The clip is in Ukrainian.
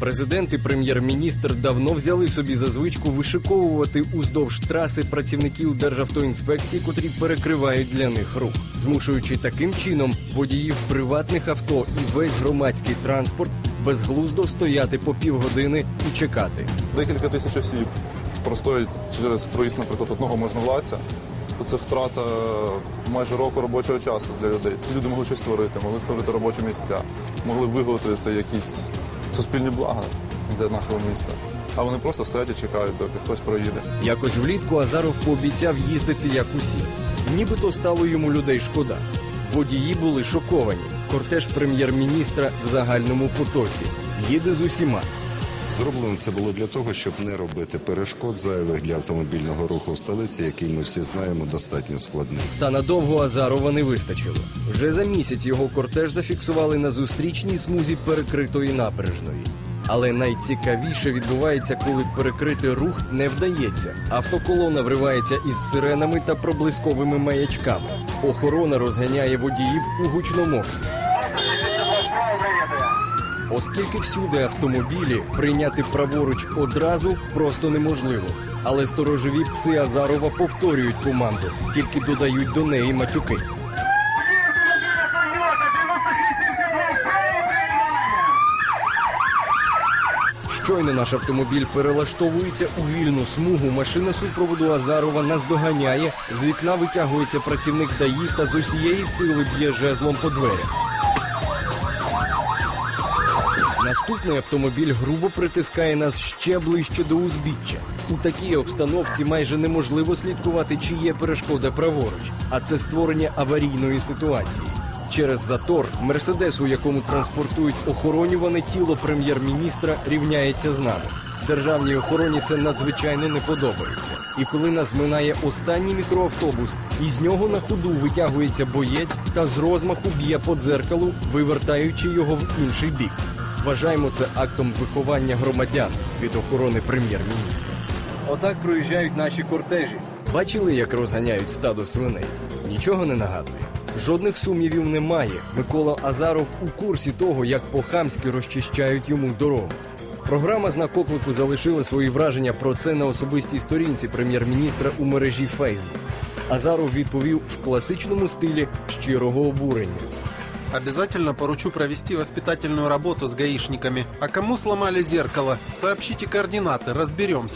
Президент і прем'єр-міністр давно взяли собі за звичку вишиковувати уздовж траси працівників Державтоінспекції, котрі перекривають для них рух, змушуючи таким чином водіїв приватних авто і весь громадський транспорт безглуздо стояти по півгодини і чекати. Декілька тисяч осіб простоять через проїзд, наприклад, одного можновладця. Це втрата майже року робочого часу для людей. Ці люди могли щось створити, могли створити робочі місця, могли виготовити якісь суспільні блага для нашого міста. А вони просто стоять і чекають, доки хтось проїде. Якось влітку Азаров пообіцяв їздити як усі. Нібито стало йому людей шкода. Водії були шоковані. Кортеж прем'єр-міністра в загальному потоці їде з усіма. Зроблено це було для того, щоб не робити перешкод зайвих для автомобільного руху в столиці, який ми всі знаємо достатньо складний. Та надовго Азарова не вистачило. Вже за місяць його кортеж зафіксували на зустрічній смузі перекритої набережної. Але найцікавіше відбувається, коли перекрити рух не вдається. Автоколона вривається із сиренами та проблисковими маячками. Охорона розганяє водіїв у гучномовці. Оскільки всюди автомобілі прийняти праворуч одразу просто неможливо. Але сторожові пси Азарова повторюють команду, тільки додають до неї матюки. Щойно наш автомобіль перелаштовується у вільну смугу. Машина супроводу Азарова наздоганяє. З вікна витягується працівник ДАІ та з усієї сили б'є жезлом по дверях. Наступний автомобіль грубо притискає нас ще ближче до узбіччя. У такій обстановці майже неможливо слідкувати, чи є перешкода праворуч, а це створення аварійної ситуації. Через затор мерседес, у якому транспортують охоронюване тіло прем'єр-міністра, рівняється з нами. Державній охороні це надзвичайно не подобається. І коли нас минає останній мікроавтобус, із нього на ходу витягується боєць та з розмаху б'є по дзеркалу, вивертаючи його в інший бік. Вважаємо це актом виховання громадян від охорони прем'єр-міністра. Отак проїжджають наші кортежі. Бачили, як розганяють стадо свиней? Нічого не нагадує. Жодних сумнівів немає. Микола Азаров у курсі того, як по-хамськи розчищають йому дорогу. Програма знак оклику залишила свої враження про це на особистій сторінці прем'єр-міністра у мережі Facebook. Азаров відповів в класичному стилі щирого обурення. Обязательно поручу провести воспитательную работу с гаишниками. А кому сломали зеркало? Сообщите координаты, разберемся.